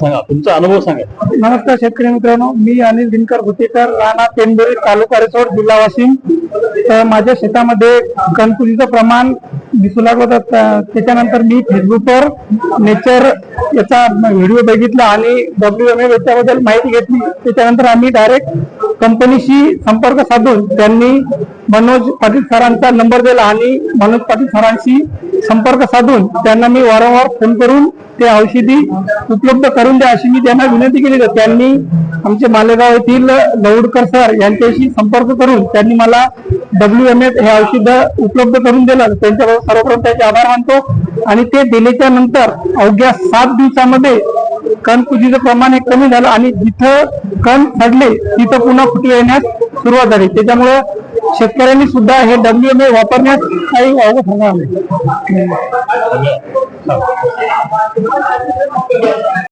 सांगा तुमचा अनुभव सांगा. नमस्कार शेतकरी मित्रांनो. मी अनिल दिनकर भुतेकर राणा पेनबोरी तालुका रिसोड जिल्हा वाशिम. तर माझ्या शेतामध्ये कणकुलीचं प्रमाण दिसू लागलं होतं. त्याच्यानंतर मी फेसबुकवर नेचर याचा व्हिडिओ बघितला आणि डब्ल्यू एम एफ याच्याबद्दल माहिती घेतली. त्याच्यानंतर आम्ही डायरेक्ट कंपनीशी संपर्क साधून त्यांनी मनोज पाटील सरांचा नंबर दिला आणि मनोज पाटील सरांशी संपर्क साधून त्यांना मी वारंवार फोन करून ते औषधी उपलब्ध करून द्या अशी मी त्यांना विनंती केली. तर त्यांनी आमचे मालेगाव येथील लवडकर सर यांच्याशी संपर्क करून त्यांनी मला डब्ल्यू एम एफ हे औषध उपलब्ध करून दिलं. त्यांच्याबरोबर सर्वप्रथम त्याचे आभार मानतो. आणि ते दिल्याच्या नंतर अवघ्या सात दिवसामध्ये कणकुजीचं प्रमाण हे कमी झालं आणि जिथं कण पडले तिथं पुन्हा फुटी येण्यास सुरुवात झाली. त्याच्यामुळे शेतकऱ्यांनी सुद्धा हे डब्ल्यू एम ए वापरण्यास काही अवघड होणार नाही.